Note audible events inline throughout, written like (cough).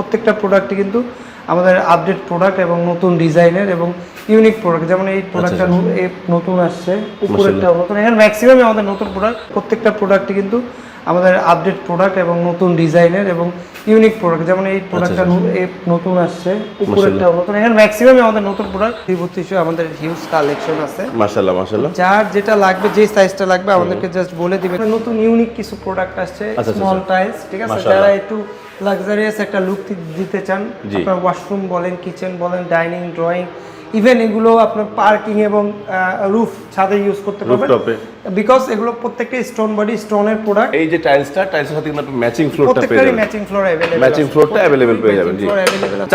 প্রত্যেকটা প্রোডাক্টই কিন্তু আমাদের আপডেট প্রোডাক্ট এবং নতুন ডিজাইনের এবং ইউনিক প্রোডাক্ট যেমন এই প্রোডাক্টটা নতুন আসছে উপরেরটা নতুন। এখানে ম্যাক্সিমামই আমাদের নতুন প্রোডাক্ট প্রত্যেকটা প্রোডাক্টই কিন্তু আমাদের আপডেট প্রোডাক্ট এবং নতুন ডিজাইনের এবং ইউনিক প্রোডাক্ট যেমন এই প্রোডাক্টটা নতুন আসছে উপরেরটা নতুন। এখানে ম্যাক্সিমামই আমাদের নতুন প্রোডাক্ট বিভূতি আমাদের হিউজ কালেকশন আছে। মাশাল্লাহ মাশাল্লাহ যার যেটা লাগবে যে সাইজটা লাগবে আমাদেরকে জাস্ট বলে দিবেন নতুন ইউনিক কিছু প্রোডাক্ট আসছে আচ্ছা, স্মল টাইলস ঠিক আছে? মাশাআল্লাহ। যারা একটু লাক্সারিয়াস একটা লুক দিতে চান। আপনার ওয়াশরুম বলেন কিচেন বলেন ডাইনিং ড্রয়িং ইভেন এগুলো আপনার পার্কিং এবং রুফ ছাদে ইউজ করতে পারবেন। বিকজ এগুলো প্রত্যেকটা স্টোন বডি স্টোনের প্রোডাক্ট এই যে টাইলসটা টাইলসের সাথে কিন্তু ম্যাচিং ফ্লোরটা পেয়ে যাবেন। ম্যাচিং ফ্লোর অ্যাভেলেবল ম্যাচিং ফ্লোরটা অ্যাভেলেবেল পেয়ে যাবেন জি।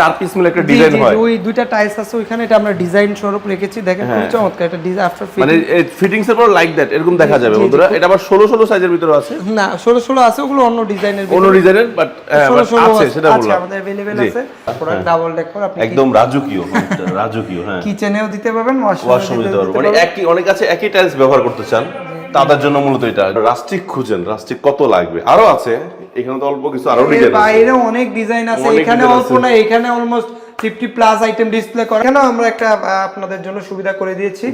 চার পিস মিলে একটা ডিজাইন হয়। ওই দুইটা টাইলস আছে ওইখানে এটা আমরা ডিজাইন স্বরূপ রেখেছি। দেখেন খুবই চমৎকার এটা ডিজাইন আফটার মানে ফিটিংস এর পর লাইক দ্যাট এরকম দেখা যাবে বন্ধুরা। এটা আবার ষোলো ষোলো সাইজের ভিতরে আছে। না ষোলো ষোলো আছে ওগুলো অন্য ডিজাইনের অন্য ডিজাইনের বাট ষোলো আছে সেটা আছে বললাম। আমাদের অ্যাভেলেবেল জি। আছে। প্রোডাক্ট ডাবল ডেকর আপনি একদম রাজকীয় রাজকীয় হ্যাঁ। (laughs) কিচেনেও দিতে পারবেন ওয়াশরুম দিতে পারব। মানে একই অনেক আছে একই টাইলস ব্যবহার করতে চান। তাদের জন্য মূলত এটা। রাস্টিক খুঁজেন রাস্টিক কত লাগবে? আরও আছে এখানে তো অল্প কিছু আরও ডিজাইন আছে। বাইরে অনেক ডিজাইন আছে এখানে অল্প না এখানে অলমোস্ট 50 প্লাস আইটেম ডিসপ্লে করা। এখানেও আমরা একটা আপনাদের জন্য সুবিধা করে দিয়েছি।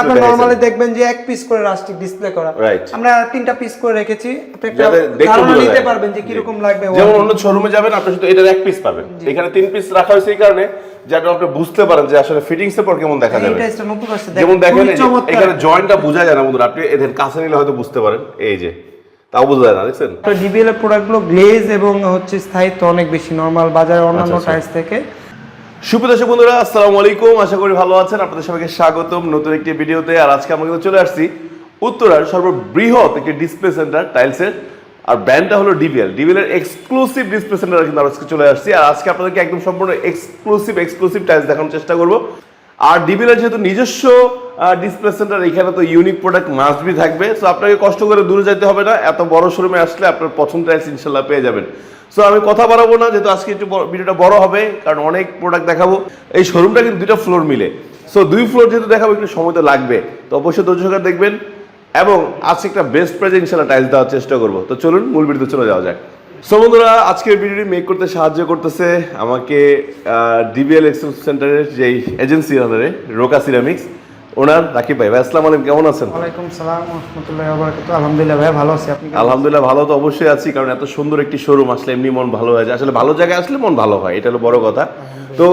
আপনি নরমালি দেখবেন যে এক পিস করে রাস্টিক ডিসপ্লে করা. আমরা তিনটা পিস করে রেখেছি। আপনি একটা ধারণা নিতে পারবেন যে কীরকম লাগবে যেমন অন্য শোরুমে যাবেন আপনি শুধু এটার এক পিস পাবেন। এখানে তিন পিস রাখা হয়েছে এই কারণে। যাতে আপনি বুঝতে পারেন যে আসলে ফিটিংস এর পর কেমন দেখা যাবে। নতুন আসছে। যেমন দেখেন। এখানে জয়েন্টটা বোঝা যায় না বন্ধুরা আপনি এদের কাছে নিলে হয়তো বুঝতে পারেন। এই যে তাও বোঝা যায় না দেখছেন? ডিবিএল এর প্রোডাক্টগুলো গ্লেজ এবং হচ্ছে স্থায়িত্ব অনেক বেশি নরমাল বাজারে অন্যান্য আচ্ছা। টাইলস থেকে। সুপ্রদর্শক বন্ধুরা আসসালামু আলাইকুম। আশা করি ভালো আছেন। আপনাদের সবাইকে স্বাগতম নতুন একটি ভিডিওতে। আর আজকে আমরা কিন্তু চলে আসছি উত্তরার সর্ববৃহৎ একটি ডিসপ্লে সেন্টার টাইলসের আর ব্র্যান্ডটা হলো ডিবিএল ডিবিএল এর এক্সক্লুসিভ ডিসপ্লে সেন্টার কিন্তু আজকে চলে আসছি। আর আজকে আপনাদেরকে একদম সম্পূর্ণ এক্সক্লুসিভ এক্সক্লুসিভ টাইলস দেখানোর চেষ্টা করব। আর ডিবিএল এর যেহেতু নিজস্ব ডিসপ্লে সেন্টার এখানে তো ইউনিক প্রোডাক্ট মাস্ট বি থাকবে। সো আপনাকে কষ্ট করে দূরে যেতে হবে না। এত বড় শোরুমে আসলে আপনার পছন্দ টাইলস ইনশাল্লাহ পেয়ে যাবেন। সো আমি কথা বাড়াবো না, যেহেতু আজকে একটু ভিডিওটা বড় হবে, কারণ অনেক প্রোডাক্ট দেখাবো। এই শোরুমটা কিন্তু দুইটা ফ্লোর মিলে। সো দুই ফ্লোর যেহেতু দেখাবো, একটু সময় তো লাগবে। তো অবশ্যই সহকারে দেখবেন। এবং আজকে একটা বেস্ট প্রাইজে ইনশাল্লাহ টাইলস দেওয়ার চেষ্টা করব। তো চলুন মূল ভিডিওতে চলে যাওয়া যাক। সো বন্ধুরা আজকের ভিডিওটি মেক করতে সাহায্য করতেছে আমাকে ডিবিএল এক্সচেঞ্জ সেন্টারের যেই এজেন্সি আন্ডারে রোকা সিরামিক্স ওনার রাকিব ভাই। ভাই আসসালামু আলাইকুম কেমন আছেন? ওয়ালাইকুম সালাম রহমতুল্লাহ বারাকাতু আলহামদুলিল্লাহ ভাই ভালো আছি। আপনি আলহামদুলিল্লাহ ভালো তো অবশ্যই আছি কারণ এত সুন্দর একটি শোরুম আসলে এমনি মন ভালো হয়ে যায়। আসলে ভালো জায়গায় আসলে মন ভালো হয় এটা হলো বড় কথা। তো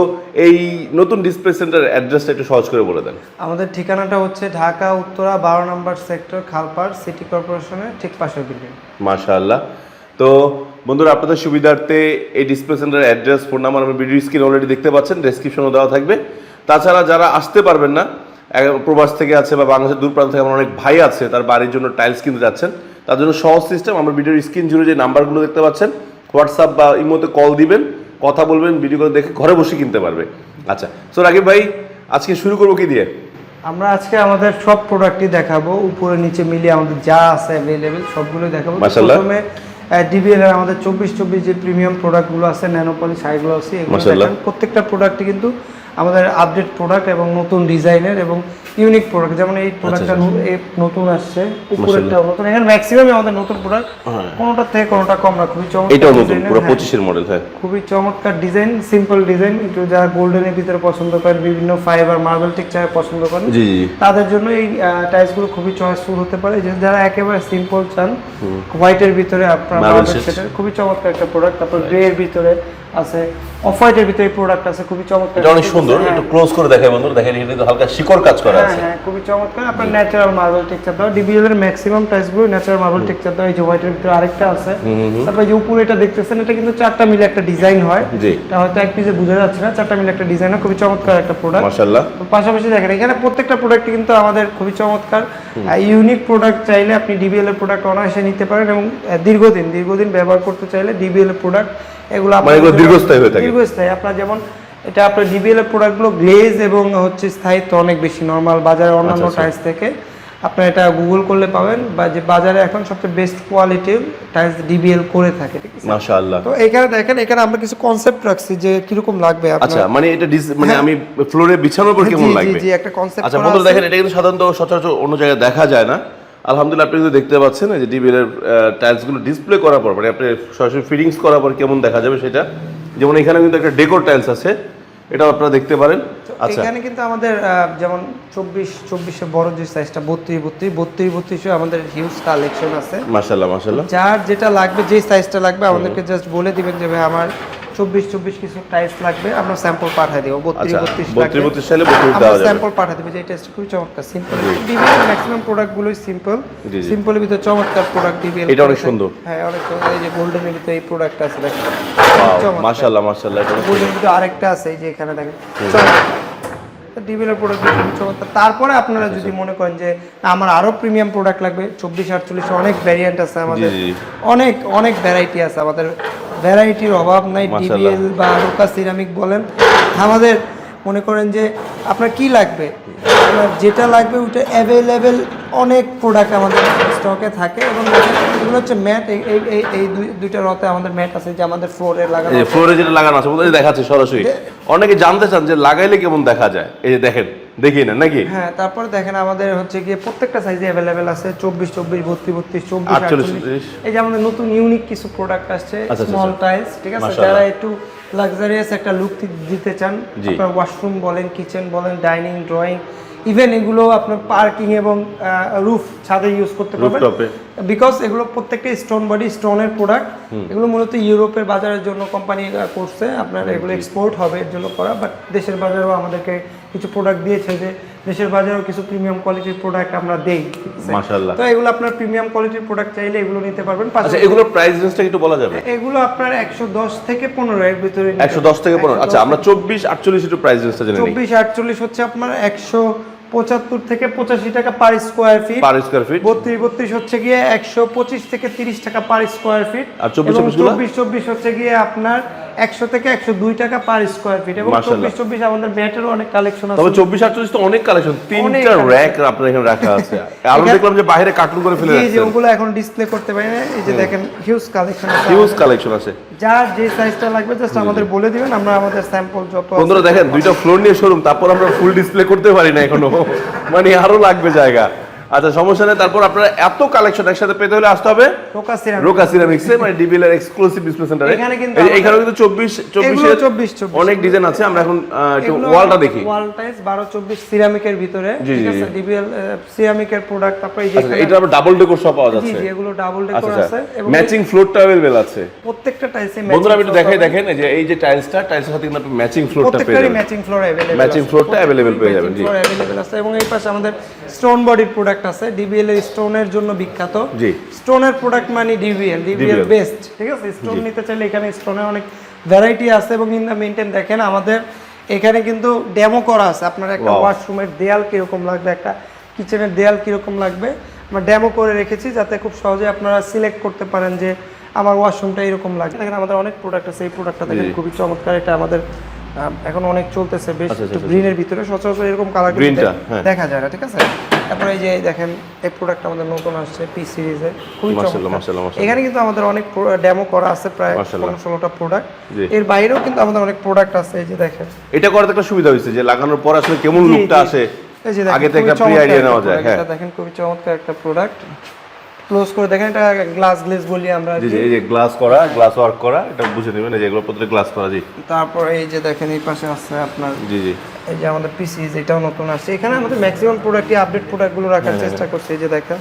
এই নতুন ডিসপ্লে সেন্টার অ্যাড্রেসটা একটু সহজ করে বলে দেন। আমাদের ঠিকানাটা হচ্ছে ঢাকা উত্তরা বারো নম্বর সেক্টর খালপাড় সিটি কর্পোরেশনের ঠিক পাশের বিল্ডিং মাশাআল্লাহ। তো বন্ধুরা আপনাদের সুবিধার্থে এই ডিসপ্লে সেন্টারের অ্যাড্রেস ফোন নাম্বার আমি ভিডিও স্ক্রিন অলরেডি দেখতে পাচ্ছেন ডেসক্রিপশনও দেওয়া থাকবে। তাছাড়া যারা আসতে পারবেন না প্রবাস থেকে আছে বা বাংলাদেশের দূর প্রান্ত থেকে আমার অনেক ভাই আছে তার বাড়ির জন্য টাইলস কিনতে যাচ্ছেন তার জন্য সহজ সিস্টেম আমার ভিডিওর স্ক্রিন জুড়ে যে নাম্বারগুলো দেখতে পাচ্ছেন হোয়াটসঅ্যাপ বা ইমোতে কল দিবেন। কথা বলবেন ভিডিও করে দেখে ঘরে বসে কিনতে পারবে। আচ্ছা সো রাকিব ভাই আজকে শুরু করব কি দিয়ে? আমরা আজকে আমাদের সব প্রোডাক্টই দেখাবো উপরে নিচে মিলিয়ে আমাদের যা আছে অ্যাভেলেবেল সবগুলো দেখাবো। তো। প্রথমে ডিবিএল এর আমাদের চব্বিশ চব্বিশ যে প্রিমিয়াম প্রোডাক্টগুলো আছে ন্যানোপলিশ হাইগ্লসি এগুলো প্রত্যেকটা প্রোডাক্টই কিন্তু আমাদের আপডেট প্রোডাক্ট এবং নতুন ডিজাইনের এবং ইউনিক প্রোডাক্ট যেমন এই প্রোডাক্টটা নতুন আসছে উপরেরটা নতুন। এখানে ম্যাক্সিমামই আমাদের নতুন প্রোডাক্ট কোনোটা থেকে কোনোটা কম না খুবই চমৎকার এটাও নতুন পুরো হ্যাঁ। পঁচিশের মডেল হ্যাঁ। খুবই চমৎকার ডিজাইন সিম্পল ডিজাইন একটু যারা গোল্ডেনের ভিতরে পছন্দ করেন বিভিন্ন ফাইবার মার্বেল টেক্সচার পছন্দ করেন জি জি। তাদের জন্য এই টাইলসগুলো খুবই চয়েসফুল হতে পারে। যারা একেবারে সিম্পল চান হোয়াইটের ভিতরে আপনার মার্বেল। সেটের খুবই চমৎকার একটা প্রোডাক্ট তারপর গ্রে এর ভিতরে আছে অফ হোয়াইটের ভিতরে প্রোডাক্ট আছে খুবই চমৎকার। এটা অনেক সুন্দর হ্যাঁ, একটু ক্লোজ করে দেখাই বন্ধুরা দেখেন এখানে হালকা শিকড় কাজ করা হ্যাঁ আছে। হ্যাঁ খুবই চমৎকার। আপনার ন্যাচারাল মার্বেল টেক্সচার ডিবিএল এর ম্যাক্সিমাম ন্যাচারাল মার্বেল টেক্সচার দেওয়া এই যে হোয়াইটের ভিতরে আরেকটা আছে। তারপর যে উপরে এটা দেখতেছেন এটা কিন্তু চারটা মিলে একটা ডিজাইন হয়। জি। এটা হয়তো এক পিসে বোঝা যাচ্ছে না চারটা মিলে একটা ডিজাইন হয় খুবই চমৎকার একটা প্রোডাক্ট মাশাআল্লাহ। পাশাপাশি দেখেন এখানে প্রত্যেকটা প্রোডাক্ট কিন্তু আমাদের খুবই চমৎকার। ইউনিক প্রোডাক্ট চাইলে আপনি ডিবিএল এর প্রোডাক্ট অনায়াসে নিতে পারেন এবং দীর্ঘদিন দীর্ঘদিন ব্যবহার করতে চাইলে ডিবিএল এর প্রোডাক্ট এগুলো মানে এগুলো দীর্ঘস্থায়ী হয়ে থাকে। দীর্ঘস্থায়ী আপনার যেমন এটা আপনার ডিবিএল এর প্রোডাক্টগুলো গ্লেজ এবং হচ্ছে স্থায়িত্ব অনেক বেশি নর্মাল বাজারে অন্যান্য আচ্ছা, টাইলস থেকে। আপনার এটা গুগল করলে পাবেন বা যে বাজারে এখন সবচেয়ে বেস্ট কোয়ালিটির টাইলস ডিবিএল করে থাকে মাশাআল্লাহ। তো এখানে দেখেন এখানে আমরা কিছু কনসেপ্ট রাখছি যে কীরকম লাগবে আপনার। আচ্ছা মানে এটা মানে আমি ফ্লোরে বিছানোর পর কেমন জি, জি, জি, একটা concept আচ্ছা বন্ধুরা দেখেন এটা কিন্তু সাধারণত সচরাচর অন্য জায়গায় দেখা যায় না। আলহামদুলিল্লাহ আপনি কিন্তু দেখতে পাচ্ছেন এই যে ডিবিএল এর টাইলসগুলো ডিসপ্লে করার পর মানে আপনি সরাসরি ফিটিংস করার পর কেমন দেখা যাবে সেটা? যেমন এখানে কিন্তু একটা ডেকোর টাইলস আছে এটাও আপনারা দেখতে পারেন। আচ্ছা। এখানে কিন্তু আমাদের যেমন চব্বিশ চব্বিশে বড় যে সাইজটা বত্রিশ বত্রিশ বত্রিশ বত্রিশে আমাদের হিউজ কালেকশন আছে। মাসাল্লাহ মাসাল্লাহ যার যেটা লাগবে যে সাইজটা লাগবে আমাদেরকে জাস্ট বলে দিবেন যে ভাই আমার চব্বিশ চব্বিশ কিছু টাইস লাগবে আমরা স্যাম্পল পাঠিয়ে দেবো। বত্রিশ আচ্ছা বত্রিশ বত্রিশ আমরা স্যাম্পল পাঠিয়ে দেবো যে টেস্ট খুবই চমৎকার সিম্পল ম্যাক্সিমাম প্রোডাক্টগুলোই সিম্পল। সিম্পলের ভিতরে চমৎকার প্রোডাক্ট ডিবিএল এটা অনেক সুন্দর। হ্যাঁ অনেক সুন্দর। এই যে গোল্ডেনের ভিতরে এই প্রোডাক্ট আছে দেখেন। চমৎকার। মাশাল্লাহ মাশাল্লাহ এটা গোল্ডেনের ভিতরে আরেকটা আছে এই যে এখানে দেখেন। ডিবিএল প্রোডাক্ট চমৎকার। তারপরে আপনারা আচ্ছা, যদি মনে করেন যে আমার আরও প্রিমিয়াম প্রোডাক্ট লাগবে চব্বিশ আটচল্লিশ অনেক ভ্যারিয়েন্ট আছে আমাদের। অনেক অনেক ভ্যারাইটি আছে আমাদের ভ্যারাইটির অভাব নাই। ডিবিএল বা রোকা সিরামিক বলেন। আমাদের মনে করেন যে আপনার কি লাগবে? আপনার যেটা লাগবে ওটা অ্যাভেলেবেল অনেক প্রোডাক্ট আমাদের স্টকে থাকে এবং এগুলো হচ্ছে ম্যাট এই এই- এই এই দুই- দুইটা রতে আমাদের ম্যাট আছে যে আমাদের ফ্লোরে লাগানো ফ্লোরে যেটা লাগানো আছে দেখাচ্ছে সরাসরি। অনেকে জানতে চান যে লাগাইলে কেমন দেখা যায়? এই যে দেখেন দেখি না নাকি? হ্যাঁ তারপরে দেখেন আমাদের হচ্ছে গিয়ে প্রত্যেকটা সাইজে অ্যাভেলেবেল আছে চব্বিশ চব্বিশ বত্রিশ বত্রিশ চব্বিশ আটচল্লিশ, এই যে আমাদের নতুন ইউনিক কিছু প্রোডাক্ট আসছে আচ্ছা, স্মল টাইলস ঠিক আছে? যারা একটু লাক্সারিয়াস একটা লুক দিতে চান। আপনার ওয়াশরুম বলেন কিচেন বলেন ডাইনিং ড্রয়িং ইভেন এগুলো আপনার পার্কিং এবং রুফ ছাদে ইউজ করতে পারবেন। বিকজ এগুলো প্রত্যেকটা স্টোন বডি স্টোনের প্রোডাক্ট এগুলো মূলত ইউরোপের বাজারের জন্য কোম্পানি করছে। আপনার এগুলো এক্সপোর্ট হবে এর জন্য করা। বাট দেশের বাজারেও আমাদেরকে কিছু প্রোডাক্ট দিয়েছে যে দেশের বাজারেও কিছু প্রিমিয়াম কোয়ালিটির প্রোডাক্ট আমরা দেই। মাশাআল্লাহ। তো এগুলো আপনার প্রিমিয়াম কোয়ালিটির প্রোডাক্ট চাইলে এগুলো নিতে পারবেন। আচ্ছা এগুলোর প্রাইস রেঞ্জটা একটু বলা যাবে? এগুলো আপনার একশো দশ থেকে পনেরো এর ভিতরে নিতে একশো দশ থেকে পনেরো। আচ্ছা আমরা চব্বিশ আটচল্লিশ একটু প্রাইস রেঞ্জটা জেনে নিই। চব্বিশ আটচল্লিশ হচ্ছে আপনার একশো পঁচাত্তর থেকে পঁচাশি টাকা per square feet per square feet বত্রিশ বত্রিশ হচ্ছে গিয়ে একশো পঁচিশ থেকে তিরিশ টাকা পার স্কোয়ার ফিট আর 24 এবং 24 গুলো? চব্বিশ চব্বিশ হচ্ছে গিয়ে আপনার একশো থেকে একশো দুই টাকা পার স্কোয়ার ফিট এবং। চব্বিশ চব্বিশ আমাদের ব্যাটেরও অনেক কালেকশন আছে। চব্বিশ আটচল্লিশ তো অনেক কালেকশন তিনটা। র্যাক আপনার এখানে রাখা আছে। (laughs) আরও দেখলাম যে বাইরে কার্টুন করে ফেলে এই যে ওগুলো এখন ডিসপ্লে করতে পারি না। এই যে দেখেন হিউজ কালেকশন আছে। হিউজ কালেকশন আছে। যার যে সাইজটা লাগবে জাস্ট আমাদের বলে দিবেন আমরা আমাদের স্যাম্পল যত বন্ধুরা দেখেন দুইটা ফ্লোর নিয়ে শোরুম তারপর আমরা ফুল ডিসপ্লে করতে পারি না এখনও। মানে আরও লাগবে জায়গা। আচ্ছা সমস্যা নেই তারপর আপনারা এত কালেকশন একসাথে পেতে হলে আসতে হবে রোকা সিরামিক। রোকা সিরামিক্সে মানে ডিবিএল এর এক্সক্লুসিভ ডিসপ্লে সেন্টারে এখানে কিন্তু এখানে কিন্তু চব্বিশ চব্বিশ এগুলো 24, 24 অনেক ডিজাইন আছে আমরা এখন আহ, একটু এগুলো ওয়ালটা দেখি ওয়াল টাইস বারো চব্বিশ সিরামিকের ভিতরে জি, ঠিক জি, আছে জি। ডিবিএল সিরামিকের প্রোডাক্ট তারপরে এই যে আচ্ছা এখানে- এটা আবার ডাবল ডেকোর সব পাওয়া জি যাচ্ছে জি এগুলো ডাবল আচ্ছা ডেকোর আছে এবং ম্যাচিং ফ্লোরটা অ্যাভেলেবেল আছে প্রত্যেকটা টাইসে বন্ধুরা আমি একটু দেখাই দেখেন এই যে এই যে টাইলসটা টাইলসের সাথে কিন্তু আপনি ম্যাচিং ফ্লোরটা পেয়ে প্রত্যেকটারই যাবেন matching floor available Matching floor টা available পেয়ে যাবেন, জি। ফ্লোর अवेलेबल আছে এবং এই পাশে আমাদের স্টোন বডির প্রোডাক্ট আছে ডিবিএল এর স্টোনের জন্য বিখ্যাত। জি। স্টোনের প্রোডাক্ট মানে ডিবিএল ডিবিএল বেস্ট ঠিক আছে? স্টোন নিতে চাইলে এখানে স্টোনের অনেক ভ্যারাইটি আছে এবং ইন দা মেইনটেইন দেখেন আমাদের এখানে কিন্তু ডেমো করা আছে। আপনার একটা ওয়াশরুমের দেয়াল কীরকম লাগবে একটা কিচেনের দেয়াল কীরকম লাগবে আমরা ডেমো করে রেখেছি যাতে খুব সহজে আপনারা সিলেক্ট করতে পারেন যে আমার ওয়াশরুমটা এরকম লাগে দেখেন আমাদের অনেক প্রোডাক্ট আছে এই প্রোডাক্টটা দেখেন খুবই চমৎকার এটা আমাদের এখন অনেক চলতেছে বেশ আচ্ছা, একটু আচ্ছা, গ্রিনের ভিতরে। সচরাচর এরকম কালার হ্যাঁ। দেখা যায় না ঠিক আছে? তারপরে এই যে দেখেন এই প্রোডাক্ট আমাদের নতুন আসছে পি সিরিজের খুবই চমৎকার। এখানে কিন্তু আমাদের অনেক ডেমো করা আছে প্রায়। পনেরো ষোলোটা প্রোডাক্টের বাইরেও কিন্তু আমাদের অনেক প্রোডাক্ট আছে এই যে দেখেন। এটা করাতে একটা সুবিধা হয়েছে যে লাগানোর পর আসলে কেমন লুকটা আসে আগে থেকে একটা প্রি আইডিয়া নেওয়া যায় হ্যাঁ। এটা দেখেন খুবই চমৎকার একটা প্রোডাক্ট ক্লোজ করে দেখেন এটা গ্লাস গ্লেজ বলি আমরা জি এই যে গ্লাস করা গ্লাস ওয়ার্ক করা এটা বুঝে নেবেন এই যে এগুলো প্রত্যেক গ্লাস করা জি। তারপর এই যে দেখেন এই পাশে আছে আপনার জি জি। এই যে আমাদের পিসি এটাও নতুন আসছে। এখানে আমাদের ম্যাক্সিমাম প্রোডাক্টই আপডেট প্রোডাক্টগুলো রাখার চেষ্টা করছি এই যে দেখেন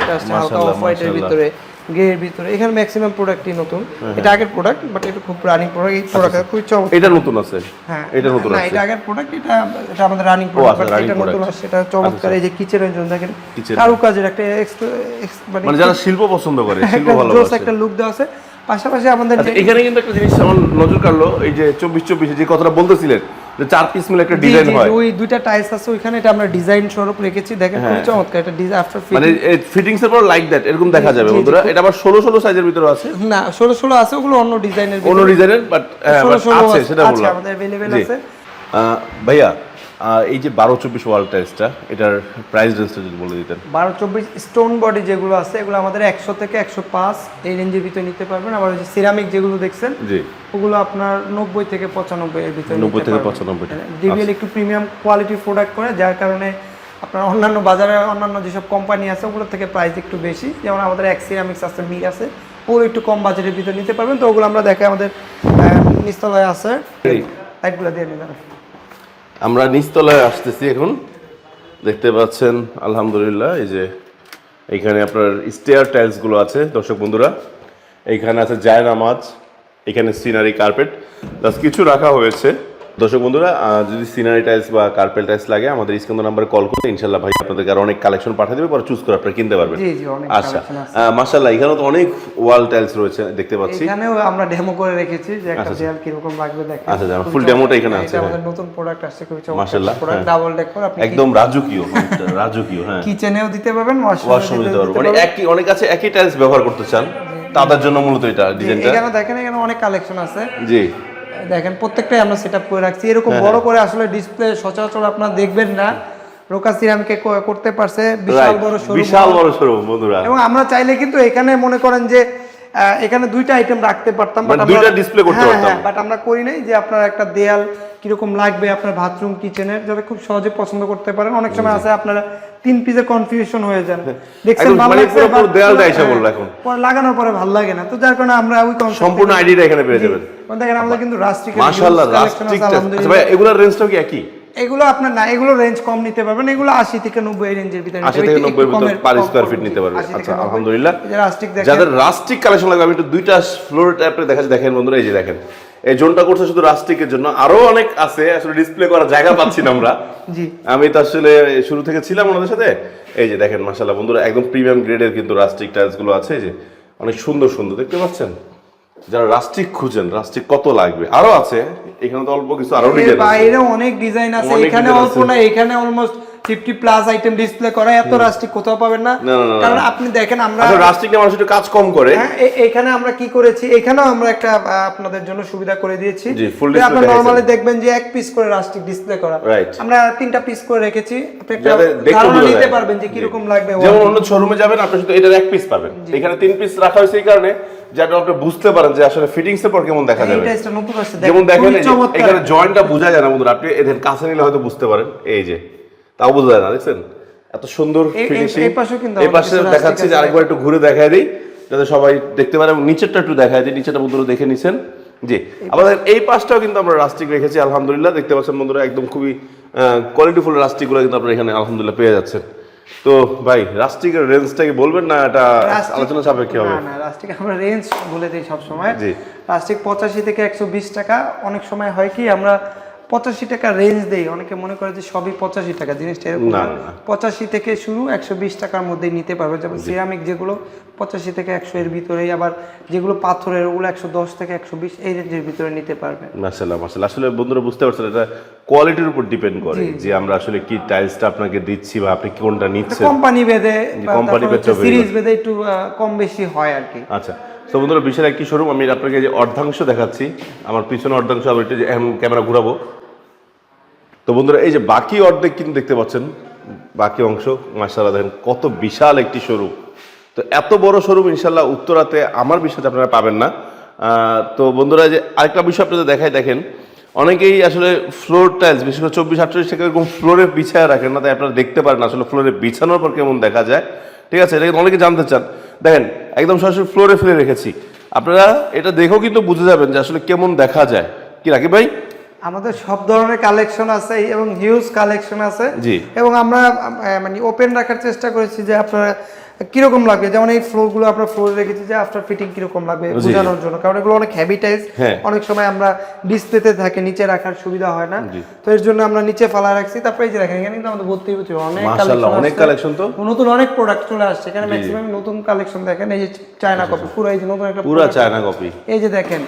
এটা আসছে হালকা অফ হোয়াইটের ভিতরে। গ্রের ভিতরে। এখানে ম্যাক্সিমাম প্রোডাক্টই নতুন। এটা আগের প্রোডাক্ট বাট এটা খুব রানিং প্রোডাক্ট এই প্রোডাক্ট খুবই চমৎকার। এটা নতুন আছে? হ্যাঁ। এটা নতুন আছে? এটা আগের প্রোডাক্ট এটা এটা আমাদের রানিং প্রোডাক্ট আচ্ছা, এটা নতুন। আসছে এটা চমৎকার। এই যে কিচেনের জন্য দেখেন Kitchen। কারুকাজের একটা ex- মানে মানে যারা শিল্প পছন্দ করে শিল্প ভালো জোস একটা লুক দেওয়া আছে। পাশাপাশি আমাদের আচ্ছা এখানে কিন্তু একটা জিনিস আমার নজর কাড়লো এই যে চব্বিশ চব্বিশে যে কথাটা বলতেছিলেন যে চার পিস মিলে একটা ডিজাইন হয়। ওই দুইটা টাইলস আছে ওইখানে এটা আমরা ডিজাইন স্বরূপ রেখেছি দেখেন খুব চমৎকার এটা ডিজাইন আফটার মানে ফিটিংস এর পর লাইক দ্যাট এরকম দেখা যাবে বন্ধুরা। এটা আবার ষোলো ষোলো সাইজের ভিতরে আছে। না ষোলো ষোলো আছে ওগুলো অন্য ডিজাইনের অন্য ডিজাইনের বাট ষোলো আছে সেটা বললাম। আমাদের अवेलेबल আছে। ভাইয়া এই যে বারো চব্বিশ ওয়াল টাইলসটা এটার প্রাইস রেঞ্জটা যদি বলে দিতেন। বারো চব্বিশ স্টোন বডি যেগুলো আছে এগুলো আমাদের একশো থেকে একশো পাঁচ এই রেঞ্জের ভিতরে নিতে পারবেন। আবার সিরামিক যেগুলো দেখছেন জি। ওগুলো আপনার নব্বই থেকে পঁচানব্বই এর ভিতরে 90 থেকে 95 টা। ডিবিএল একটু প্রিমিয়াম কোয়ালিটির প্রোডাক্ট করে যার কারণে আপনার অন্যান্য বাজারে অন্যান্য যেসব কোম্পানি আছে ওগুলোর থেকে প্রাইস একটু বেশি। যেমন আমাদের এক সিরামিক্স আছে মি আছে ওগুলো একটু কম বাজেটের ভিতরে নিতে পারবেন। তো ওগুলো আমরা দেখে আমাদের নিচতলায় আছে। লাইটগুলো দিয়ে নিলাম আমরা নিচতলায় আসতেছি এখন। দেখতে পাচ্ছেন, আলহামদুলিল্লাহ, এই যে এখানে আপনার স্টেয়ার টাইলসগুলো আছে, দর্শক বন্ধুরা। এইখানে আছে জায়নামাজ, এখানে সিনারি কার্পেট প্লাস কিছু রাখা হয়েছে। দর্শক বন্ধুরা যদি সিনারি টাইলস বা কার্পেট টাইলস লাগে আমাদের স্ক্যান নাম্বারে কল করলে ইনশাল্লাহ ভাই আপনাদেরকে আরও অনেক কালেকশন পাঠিয়ে দেবে পরে চুজ করে আপনারা কিনতে পারবেন। জি জি অনেক আচ্ছা আছে। এখানে তো অনেক ওয়াল টাইলস রয়েছে দেখতে পাচ্ছি। এখানেও আমরা ডেমো করে রেখেছি যে একটা দেয়াল কীরকম লাগবে দেখেন। আচ্ছা, আচ্ছা, খুব full চমৎকার। demo টা এখানে আছে, এটা আমাদের নতুন প্রোডাক্ট আসছে খুবই মাশাআল্লাহ, চমৎকার প্রোডাক্ট হ্যাঁ। ডাবল ডেকর আপনি একদম রাজকীয় রাজকীয় হ্যাঁ। কিচেনেও দিতে পারবেন ওয়াশরুমে দিতে পারব মানে একই অনেক আছে একই টাইলস ব্যবহার করতে চান তাদের জন্য মূলত এটা ডিজাইনটা এখানে দেখেন এখানে অনেক কালেকশন আছে। জি। দেখেন প্রত্যেকটাই আমরা সেট করে রাখছি। এরকম হ্যাঁ, বড় করে আসলে ডিসপ্লে সচরাচর আপনারা দেখবেন না। রোকা সিরামকে করতে পারছে। বিশাল বড় শোরুম বিশাল বড় শোরুম বন্ধুরা। এবং আমরা চাইলে কিন্তু এখানে মনে করেন যে এখানে দুইটা আইটেম রাখতে পারতাম মানে দুইটা display করতে হ্যাঁ, পারতাম। হ্যাঁ, বাট আমরা করি নাই যে আপনার একটা দেয়াল কীরকম লাগবে আপনার বাথরুম কিচেনের যাতে খুব সহজে পছন্দ করতে পারেন। অনেক সময় আছে আপনারা তিন পিসের কনফিউশন হয়ে যান। দেখছেন একদম ভালো মানে লাগছে দেয়ালটা এসে বলল হ্যাঁ, এখন। পরে লাগানোর পরে ভালো লাগে না। তো যার কারণে আমরা ওই সম্পূর্ণ আইডিটা এখানে পেয়ে যাবেন। জি। দেখেন আমাদের কিন্তু রাস্টিক মাশাআল্লাহ রাস্টিক আচ্ছা ভাই এগুলোর রেঞ্জটাও কি একই? এগুলো আপনার না এগুলো রেঞ্জ কম নিতে পারবেন এগুলো আশি থেকে নব্বই এই রেঞ্জের ভিতরে আশি থেকে নব্বই ভিতর পার স্কোয়ার ফিট নিতে পারবে আচ্ছা আলহামদুলিল্লাহ। যাদের রাস্টিক কালেকশন লাগবে আমি একটু দুইটা ফ্লোর টাইপের দেখাচ্ছি। দেখেন বন্ধুরা এই যে দেখেন। এই জোনটা করছে শুধু রাস্টিকের জন্য। আরও অনেক আছে আসলে ডিসপ্লে করার জায়গা পাচ্ছি না আমরা। (laughs) জি। আমি তো আসলে শুরু থেকে ছিলাম ওনাদের সাথে। এই যে দেখেন মাশাল্লাহ বন্ধুরা একদম প্রিমিয়াম গ্রেডের কিন্তু রাস্টিক টাইলসগুলো আছে। এই যে অনেক সুন্দর সুন্দর দেখতে পাচ্ছেন? যারা রাস্টিক খুঁজেন রাস্টিক কত লাগবে? আরও আছে এখানে তো অল্প কিছু আরও ডিজাইন আছে। বাইরে অনেক ডিজাইন আছে এখানে অল্প না এখানে almost fifty plus item display করা এত রাস্টিক কোথাও পাবেন না। কারণ আপনি দেখেন আমরা রাস্টিক নিয়ে মানুষ একটু কাজ কম করে। হ্যাঁ, এখানে আমরা কি করেছি এখানেও আমরা একটা আপনাদের জন্য সুবিধা করে দিয়েছি। জি, full যে display আপনি নরমালি দেখবেন যে এক পিস করে রাস্টিক ডিসপ্লে করা। আমরা তিনটা পিস করে রেখেছি। আপনি একটা ধারণা নিতে পারবেন যে কীরকম লাগবে যেমন অন্য শোরুমে যাবেন আপনি শুধু এটার এক পিস পাবেন। এখানে তিন পিস রাখা হয়েছে এই কারণে যাতে আপনি বুঝতে পারেন যে আসলে ফিটিংস এর পর কেমন দেখা যাবে। নতুন আসছে। যেমন দেখেন এখানে জয়েন্টটা বোঝা যায় না বন্ধুরা আপনি এদের কাছে নিলে হয়তো বুঝতে পারেন। এই যে তাও বোঝা যায় না দেখছেন? এত সুন্দর এই- ফিনিশিং পাশে দেখাচ্ছি যে আরেকবার একটু ঘুরে দেখায় দিই যাতে সবাই দেখতে পারে এবং নিচেরটা একটু দেখায় দিই নিচেরটা বন্ধুরা দেখে নিছেন? জি। আমাদের এই পাশটাও কিন্তু আমরা রাস্টিক রেখেছি আলহামদুলিল্লাহ। দেখতে পাচ্ছেন বন্ধুরা একদম খুবই কোয়ালিটিফুল রাস্টিকগুলো কিন্তু আপনারা এখানে আলহামদুলিল্লাহ পেয়ে যাচ্ছেন। তো ভাই রাস্টিকের রেঞ্জটা কি বলবেন না এটা আলোচনা সাপেক্ষে হবে? না না রাস্টিক আমরা রেঞ্জ বলে দিই সব সময় জি। রাস্টিক পঁচাশি থেকে একশো বিশ টাকা অনেক সময় হয় কি আমরা পঁচাশি টাকা রেঞ্জ দেই। অনেকে মনে করে যে সবই পঁচাশি টাকা জিনিসটা এরকম। পঁচাশি থেকে শুরু একশো বিশ টাকার মধ্যে নিতে পারবে। যেমন সিরামিক যেগুলো পঁচাশি থেকে একশো এর ভিতরেই আবার যেগুলো পাথরের ওগুলো একশো দশ থেকে একশো বিশ এই রেঞ্জের ভিতরে নিতে পারবে। মাশাল্লাহ মাশাল্লাহ আসলে বন্ধুরা বুঝতে পারছেন এটা কোয়ালিটির উপর ডিপেন্ড করে যে আমরা আসলে কি টাইলসটা আপনাকে দিচ্ছি বা আপনি কোনটা নিচ্ছেন। কোম্পানি ভেদে কোম্পানি ভেদে সিরিজ ভেদে একটু কম বেশি হয় আর কি। আচ্ছা তো বন্ধুরা বিশাল একটি শোরুম আমি আপনাকে যে অর্ধাংশ দেখাচ্ছি আমার পিছনে অর্ধাংশ আবার একটু ক্যামেরা ঘুরাবো। তো বন্ধুরা, এই যে বাকি অর্ধেক কিন্তু দেখতে পাচ্ছেন, বাকি অংশ মার্শাল্লাহ দেখেন কত বিশাল একটি শোরুম তো এত বড় শোরুম ইনশাল্লাহ উত্তরাতে আমার বিশ্বাস আপনারা পাবেন না। তো বন্ধুরা যে আরেকটা বিষয় আপনাদের দেখাই, দেখেন, অনেকেই আসলে ফ্লোর টাইলস বিশেষ করে চব্বিশ, আটচল্লিশ টাকা এরকম ফ্লোরে বিছায় রাখেন না, তাই আপনারা দেখতে পারেন আসলে ফ্লোরে বিছানোর পর কেমন দেখা যায়। ঠিক আছে, এটা অনেকে জানতে চান। দেখেন, একদম সরাসরি ফ্লোরে ফেলে রেখেছি। আপনারা এটা দেখেও কিন্তু বুঝে যাবেন যে আসলে কেমন দেখা যায়। কি রাখি ভাই? আমাদের সব ধরনের কালেকশন আছে এবং হিউজ কালেকশন আছে। এবং আমরা মানে ওপেন রাখার চেষ্টা করেছি যে আপনারা কীরকম লাগবে? যেমন এই ফ্লোরগুলো আমরা ফ্লোর রেখেছি যে আফটার ফিটিং কীরকম লাগবে বোঝানোর জন্য। কারণ এগুলো অনেক হেভি টাইস হ্যাঁ। অনেক সময় আমরা ডিসপ্লেতে থাকে নিচে রাখার সুবিধা হয় না। তো এর জন্য আমরা নিচে ফালা রাখছি। তারপরে এই যে দেখেন এখানে কিন্তু আমাদের ভর্তি ভর্তি অনেক মাশাআল্লাহ, collection অনেক collection তো। নতুন অনেক প্রোডাক্ট চলে আসছে। এখানে ম্যাক্সিমাম নতুন কালেকশন দেখেন এই যে চায়না কপি পুরো এই যে নতুন একটা পুরো চায়না কপি এই যে দেখেন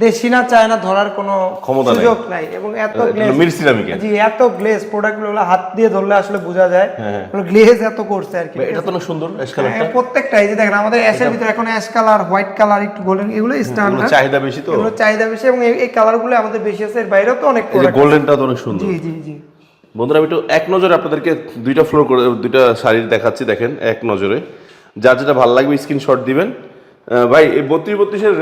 দেশি না চায়না ধরার কোনো ক্ষমতা নাই। সুযোগ নাই এবং এত গ্লেজ জি এত গ্লেজ প্রোডাক্টগুলো হাত দিয়ে ধরলে আসলে বোঝা যায়। হ্যাঁ। গ্লেজ এত করছে আর কি। এটা তো অনেক সুন্দর হ্যাঁ, প্রত্যেকটা এই যে দেখেন আমাদের অ্যাশের ভিতরে এখন অ্যাশ কালার হোয়াইট কালার একটু গোল্ডেন এগুলো স্ট্যান্ডার্ড চাহিদা বেশি তো। এগুলো চাহিদা বেশি এবং এই- কালারগুলো আমাদের বেশি আছে এর বাইরেও তো অনেক গোল্ডেনটা তো অনেক সুন্দর। জি জি জি। বন্ধুরা আমি একটু এক নজরে আপনাদেরকে দুইটা ফ্লোর করে দুইটা শাড়ির দেখাচ্ছি দেখেন এক নজরে। যার যেটা ভালো লাগবে স্ক্রিনশট দিবেন। ভাই এই বত্রিশ বত্রিশের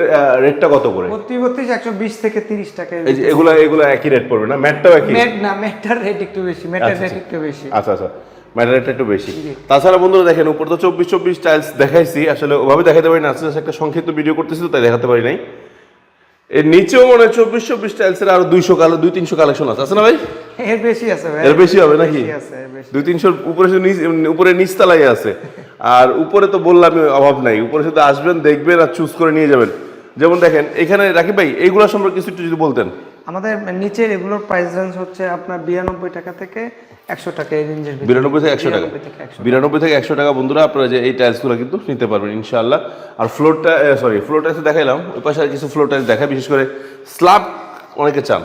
রেটটা কত করে? বত্রিশ বত্রিশ একশো বিশ থেকে তিরিশ টাকা এগুলো এগুলো একই রেট পড়বে না? ম্যাটটাও একই? ম্যাট না ম্যাটটার রেট একটু বেশি আচ্ছা, রেট আচ্ছা। একটু বেশি। আচ্ছা আচ্ছা ম্যাটার রেটটা একটু বেশি। তাছাড়া বন্ধুরা দেখেন উপর তো চব্বিশ চব্বিশ টাইলস দেখাইছি আসলে ওভাবে দেখাতে পারি না আস্তে একটা সংক্ষিপ্ত ভিডিও করতেছি তো তাই দেখাতে পারি নাই। এর নিচেও মনে হয় চব্বিশ চব্বিশ টাইলসের আরও দুইশো কালো দুই তিনশো কালেকশন আছে আছে না ভাই? এর বেশি আছে ভাই। এর বেশি হবে নাকি? বেশি বেশি। দুই তিনশো উপরে উপরে নিচতলায় আছে। আর উপরে তো বললাম অভাব নাই। উপরে শুধু আসবেন দেখবেন আর চুজ করে নিয়ে যাবেন। যেমন দেখেন এখানে রাখি ভাই এইগুলো সম্পর্কে কিছু একটু যদি বলতেন। আমাদের নিচের এগুলোর প্রাইস রেঞ্জ হচ্ছে আপনার বিরানব্বই টাকা থেকে একশো টাকা এই রেঞ্জের বিরানব্বই থেকে একশো টাকা। বিরানব্বই থেকে একশো টাকা। বন্ধুরা আপনারা যে এই টাইলসগুলো কিন্তু নিতে পারবেন ইনশাআল্লাহ। আর ফ্লোরটা সরি ফ্লোর টাইলস দেখাইলাম ওই পাশে কিছু ফ্লোর টাইলস দেখায় বিশেষ করে স্ল্যাব অনেকে চান।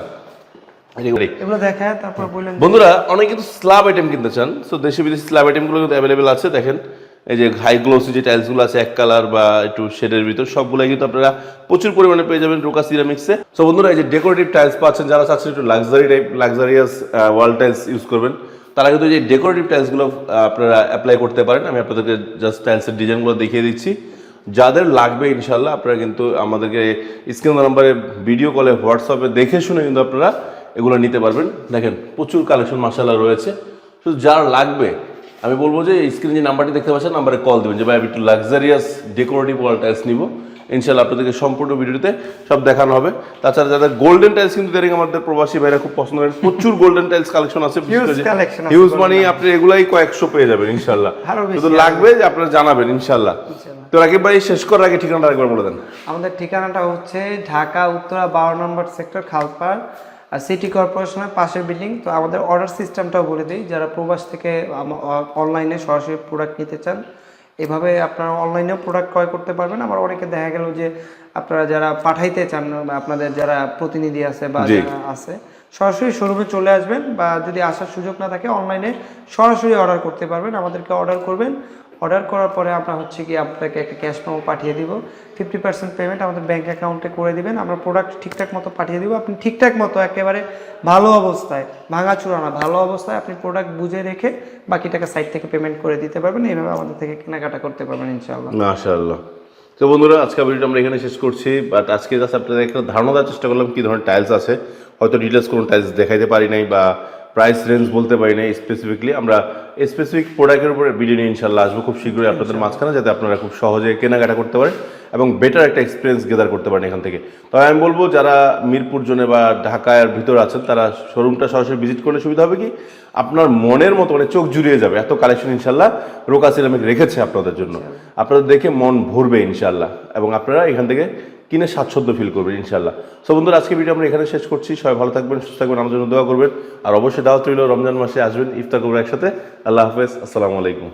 এগুলো দেখায় তারপর বললেন বন্ধুরা অনেকে কিন্তু স্ল্যাব আইটেম কিনতে চান সো দেশি বিদেশি স্ল্যাব আইটেমগুলো কিন্তু অ্যাভেলেবেল আছে দেখেন। এই যে হাই গ্লোসি যে টাইলসগুলো আছে, এক কালার বা একটু শেডের ভিতর সবগুলো কিন্তু আপনারা প্রচুর পরিমাণে পেয়ে যাবেন রোকা সিরামিক্সে সো বন্ধুরা, এই যে ডেকোরেটিভ টাইলস পাচ্ছেন, যারা চাচ্ছেন একটু luxury type luxurious wall tiles use করবেন, তারা কিন্তু যে ডেকোরেটিভ টাইলসগুলো আপনারা অ্যাপ্লাই করতে পারেন। আমি আপনাদেরকে জাস্ট টাইলসের ডিজাইনগুলো দেখিয়ে দিচ্ছি। যাদের লাগবে ইনশাল্লাহ আপনারা কিন্তু আমাদেরকে স্ক্রিন নাম্বারে ভিডিও কলে হোয়াটসঅ্যাপে দেখে শুনে কিন্তু আপনারা এগুলো নিতে পারবেন। দেখেন, প্রচুর কালেকশন মাসাল্লাহ রয়েছে। শুধু যার লাগবে আমি বলব যে স্ক্রিনে যে নাম্বারটি দেখতে পাচ্ছেন নাম্বারে কল দেবেন যে ভাই আমি একটু লাক্সারিয়াস ডেকোরেটিভ ওয়াল টাইলস নিব। ইনশাল্লাহ আপনাদেরকে সম্পূর্ণ ভিডিওতে সব দেখানো হবে। তাছাড়া যাদের গোল্ডেন টাইলস কিন্তু দেখেন আমাদের প্রবাসী ভাইরা খুব পছন্দ করেন। প্রচুর গোল্ডেন টাইলস কালেকশন আছে হিউজ মানে আপনি এগুলাই কয়েকশো পেয়ে যাবেন ইনশাল্লাহ। শুধু লাগবে যে আপনারা জানাবেন ইনশাল্লাহ। তো রাকিব ভাই শেষ করার আগে ঠিকানাটা একবার বলে দেন। আমাদের ঠিকানাটা হচ্ছে ঢাকা উত্তরা বারো নম্বর সেক্টর খালপাড় আর সিটি কর্পোরেশনের পাশের বিল্ডিং তো আমাদের অর্ডার সিস্টেমটাও বলে দিই যারা প্রবাস থেকে অনলাইনে সরাসরি প্রোডাক্ট নিতে চান এভাবে আপনারা অনলাইনেও প্রোডাক্ট ক্রয় করতে পারবেন। আবার অনেকে দেখা গেল যে আপনারা যারা পাঠাইতে চান আপনাদের যারা প্রতিনিধি আছে বা যারা আছে সরাসরি শোরুমে চলে আসবেন বা যদি আসার সুযোগ না থাকে অনলাইনে সরাসরি অর্ডার করতে পারবেন। আমাদেরকে অর্ডার করবেন। অর্ডার করার পরে আমরা হচ্ছে কি আপনাকে একটা ক্যাশ মেমো পাঠিয়ে দিব। ফিফটি পার্সেন্ট পেমেন্ট আমাদের ব্যাঙ্ক অ্যাকাউন্টে করে দিবেন। আমরা প্রোডাক্ট ঠিকঠাক মতো পাঠিয়ে দিব। আপনি ঠিকঠাক মতো একেবারে ভালো অবস্থায়, ভাঙাচুরা না, ভালো অবস্থায় আপনি প্রোডাক্ট বুঝে রেখে বাকি টাকা সাইড থেকে পেমেন্ট করে দিতে পারবেন। এইভাবে আমাদের থেকে কেনাকাটা করতে পারবেন ইনশাআল্লাহ। মাশাআল্লাহ। তো বন্ধুরা, আজকে ভিডিওটা আমরা এখানে শেষ করছি বাট আজকে জাস্ট আপনাদের একটা ধারণা দেওয়ার চেষ্টা করলাম কী ধরনের টাইলস আছে। হয়তো ডিটেলস কোনো টাইলস দেখাইতে পারি নাই বা প্রাইস রেঞ্জ বলতে পারি না স্পেসিফিকলি আমরা স্পেসিফিক প্রোডাক্টের উপরে ভিডিও নিয়ে ইনশাল্লাহ আসব খুব শীঘ্রই আপনাদের মাঝখানে যাতে আপনারা খুব সহজে কেনাকাটা করতে পারেন এবং বেটার একটা এক্সপিরিয়েন্স গেদার করতে পারেন এখান থেকে। তবে আমি বলব যারা মিরপুর জোনে বা ঢাকার ভিতর আছেন তারা শোরুমটা সরাসরি ভিজিট করলে সুবিধা হবে কি? আপনার মনের মতো মানে চোখ জুড়িয়ে যাবে। এত কালেকশন ইনশাল্লাহ রোকা সিরামিক রেখেছে আপনাদের জন্য। আপনাদের দেখে মন ভরবে ইনশাল্লাহ। এবং আপনারা এখান থেকে কিনে স্বাচ্ছন্দ্য ফিল করবেন ইনশাল্লাহ সো বন্ধুরা আজকে ভিডিও আমরা এখানে শেষ করছি। সবাই ভালো থাকবেন, সুস্থ থাকবেন, আমার জন্য দোয়া করবেন। আর অবশ্যই দাওয়াত রইল রমজান মাসে, আসবেন ইফতার করবেন একসাথে। আল্লাহ হাফেজ, আসসালামু আলাইকুম।